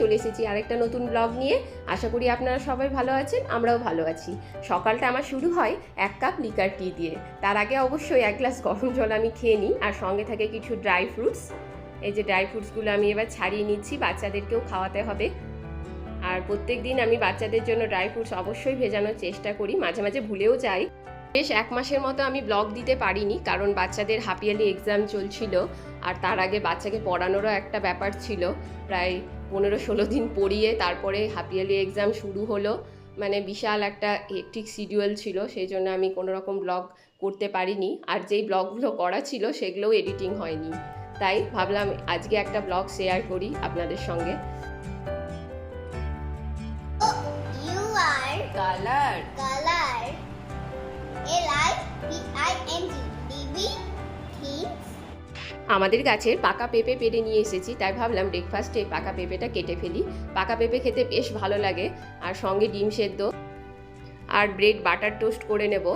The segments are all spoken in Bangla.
চলে এসেছি আরেকটা নতুন ব্লগ নিয়ে। আশা করি আপনারা সবাই ভালো আছেন, আমরাও ভালো আছি। সকালটা আমার শুরু হয় এক কাপ লিকার টি দিয়ে। তার আগে অবশ্যই এক গ্লাস গরম জল আমি খেয়ে নিই, আর সঙ্গে থাকে কিছু ড্রাই ফ্রুটস। এই যে ড্রাই ফ্রুটসগুলো আমি এবার ছাড়িয়ে নিচ্ছি, বাচ্চাদেরকেও খাওয়াতে হবে। আর প্রত্যেক দিন আমি বাচ্চাদের জন্য ড্রাই ফ্রুটস অবশ্যই ভেজানোর চেষ্টা করি, মাঝে মাঝে ভুলেও যাই। বেশ এক মাসের মতো আমি ব্লগ দিতে পারিনি কারণ বাচ্চাদের হাফ ইয়ারলি এক্সাম চলছিল আর তার আগে বাচ্চাকে পড়ানোরও একটা ব্যাপার ছিল। প্রায় পনেরো ষোলো দিন পড়িয়ে তারপরে হাফ ইয়ারলি এক্সাম শুরু হলো। মানে বিশাল একটা হেকটিক শিডিউল ছিল সেই জন্য আমি কোনো রকম ব্লগ করতে পারিনি। আর যেই ব্লগগুলো করা ছিল সেগুলোও এডিটিং হয়নি। তাই ভাবলাম আজকে একটা ব্লগ শেয়ার করি আপনাদের সঙ্গে। কালার আমাদের গাছের পাকা পেঁপে পেরে নিয়ে এসেছি, তাই ভাবলাম ব্রেকফাস্টে পাকা পেঁপেটা কেটে ফেলি। পাকা পেঁপে খেতে বেশ ভালো লাগে, আর সঙ্গে ডিম সেদ্ধ আর ব্রেড বাটার টোস্ট করে নেব।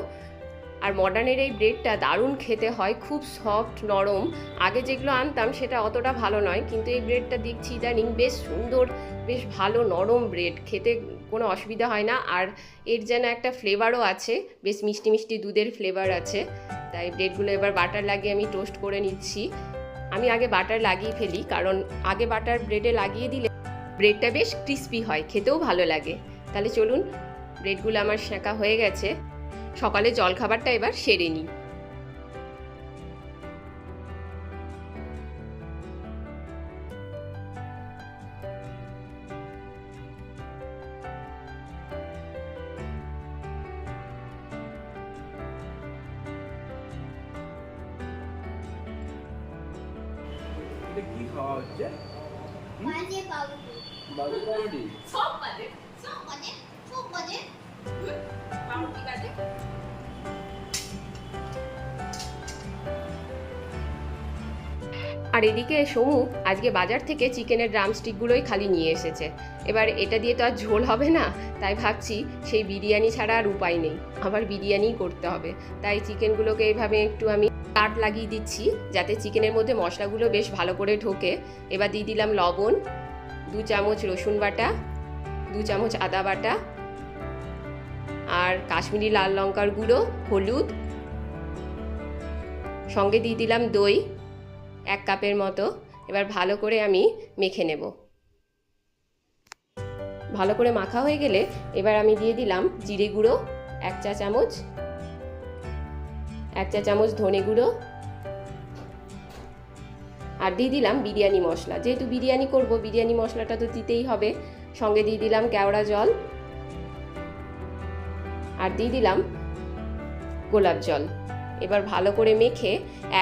আর মডার্নের এই ব্রেডটা দারুণ খেতে হয়, খুব সফট নরম। আগে যেগুলো আনতাম সেটা অতটা ভালো নয়, কিন্তু এই ব্রেডটা দেখছি ইদানিং বেশ সুন্দর, বেশ ভালো, নরম ব্রেড খেতে কোনো অসুবিধা হয় না, আর এর যেন একটা ফ্লেভারও আছে, বেশ মিষ্টি মিষ্টি দুধের ফ্লেভার আছে। তাই ব্রেডগুলো এবার বাটার লাগিয়ে আমি টোস্ট করে নিচ্ছি। আমি আগে বাটার লাগিয়ে ফেলি, কারণ আগে বাটার ব্রেডে লাগিয়ে দিলে ব্রেডটা বেশ ক্রিস্পি হয়, খেতেও ভালো লাগে। তাহলে চলুন, ব্রেডগুলো আমার শেঁকা হয়ে গেছে। সকালে জলখাবারটা এবার সেরে নিই। এটা কি খাওয়া হচ্ছে? মাঝে পাবো বাবু পাউরুটি? সব বাজে। সব বাজে সব বাজে। পাউরুটি কাটে আর এদিকে সমু আজকে বাজার থেকে চিকেনের ড্রামস্টিকগুলোই খালি নিয়ে এসেছে। এবার এটা দিয়ে তো আর ঝোল হবে না তাই ভাবছি সেই বিরিয়ানি ছাড়া আর উপায় নেই। আবার বিরিয়ানিই করতে হবে। তাই চিকেনগুলোকে এইভাবে একটু আমি কাট লাগিয়ে দিচ্ছি, যাতে চিকেনের মধ্যে মশলাগুলো বেশ ভালো করে ঢোকে। এবার দিয়ে দিলাম লবণ, দু চামচ রসুন বাটা, দু চামচ আদা বাটা আর কাশ্মীরি লাল লঙ্কার গুঁড়ো, হলুদ। সঙ্গে দিয়ে দিলাম দই, এক কাপের মতো। এবার ভালো করে আমি মেখে নেব। ভালো করে মাখা হয়ে গেলে এবার আমি দিয়ে দিলাম জিরে গুঁড়ো, এক চা চামচ এক চা চামচ ধনে গুঁড়ো আর দিয়ে দিলাম বিরিয়ানি মশলা। যেহেতু বিরিয়ানি করব, বিরিয়ানি মশলাটা তো দিতেই হবে। সঙ্গে দিয়ে দিলাম কেওড়া জল আর দিয়ে দিলাম গোলাপ জল। এবার ভালো করে মেখে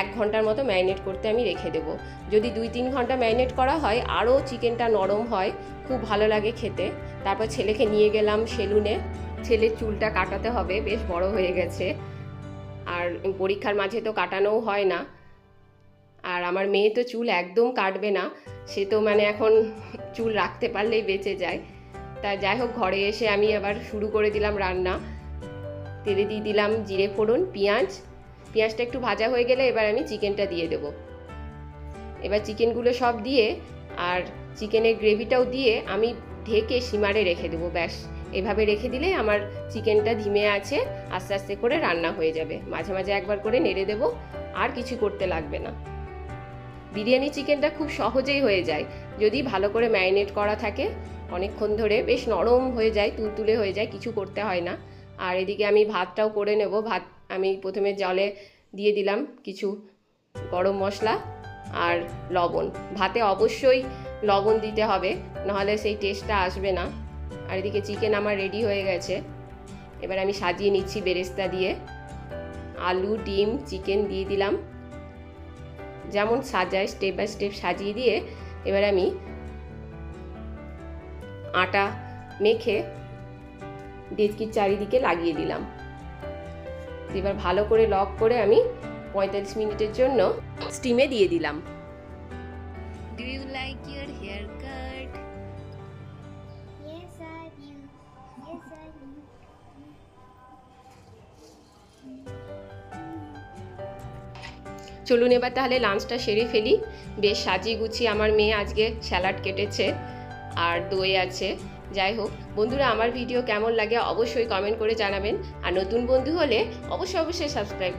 এক ঘণ্টার মতো ম্যারিনেট করতে আমি রেখে দেবো। যদি দুই তিন ঘণ্টা ম্যারিনেট করা হয়, আরও চিকেনটা নরম হয়, খুব ভালো লাগে খেতে। তারপর ছেলেকে নিয়ে গেলাম সেলুনে। ছেলের চুলটা কাটাতে হবে, বেশ বড় হয়ে গেছে। আর পরীক্ষার মাঝে তো কাটানোও হয় না। আর আমার মেয়ে তো চুল একদম কাটবে না, সে তো মানে এখন চুল রাখতে পারলেই বেঁচে যায়। তা যাই হোক, ঘরে এসে আমি আবার শুরু করে দিলাম রান্না। তেলে দিয়ে দিলাম জিরে ফোড়ন, পেঁয়াজ। পেঁয়াজটা একটু ভাজা হয়ে গেলে এবার আমি চিকেনটা দিয়ে দেব। এবার চিকেনগুলো সব দিয়ে আর চিকেনের গ্রেভিটাও দিয়ে আমি ঢেকে সিমারে রেখে দেবো, ব্যাস। এভাবে রেখে দিলে আমার চিকেনটা ধিমে আছে, আস্তে আস্তে করে রান্না হয়ে যাবে। মাঝে মাঝে একবার করে নেড়ে দেবো, আর কিছু করতে লাগবে না। বিরিয়ানি চিকেনটা খুব সহজেই হয়ে যায়। যদি ভালো করে ম্যারিনেট করা থাকে, অনেকক্ষণ ধরে বেশ নরম হয়ে যায়, তুলতুলে হয়ে যায়, কিছু করতে হয় না। আর এদিকে আমি ভাতটাও করে নেব। ভাত আমি প্রথমে জলে দিয়ে দিলাম কিছু গরম মশলা আর লবণ। ভাতে অবশ্যই লবণ দিতে হবে, নাহলে সেই টেস্টটা আসবে না। আর এদিকে চিকেন আমার রেডি হয়ে গেছে। এবার আমি সাজিয়ে নিচ্ছি বেরেস্তা দিয়ে। আলু, ডিম চিকেন দিয়ে দিলাম। যেমন সাজায় স্টেপ বাই স্টেপ সাজিয়ে দিয়ে এবার আমি আটা মেখে ডেচকির চারিদিকে লাগিয়ে দিলাম। এবার ভালো করে লক করে আমি পঁয়তাল্লিশ মিনিটের জন্য স্টিমে দিয়ে দিলাম। চলুন এবার তাহলে লাঞ্চটা সেরে ফেলি। বেশ সাজিয়ে গুছিয়ে আমার মেয়ে আজকে স্যালাড কেটেছে আর দই আছে। যাই হোক, বন্ধুরা আমার ভিডিও কেমন লাগে অবশ্যই কমেন্ট করে জানাবেন। আর নতুন বন্ধু হলে অবশ্যই অবশ্যই সাবস্ক্রাইব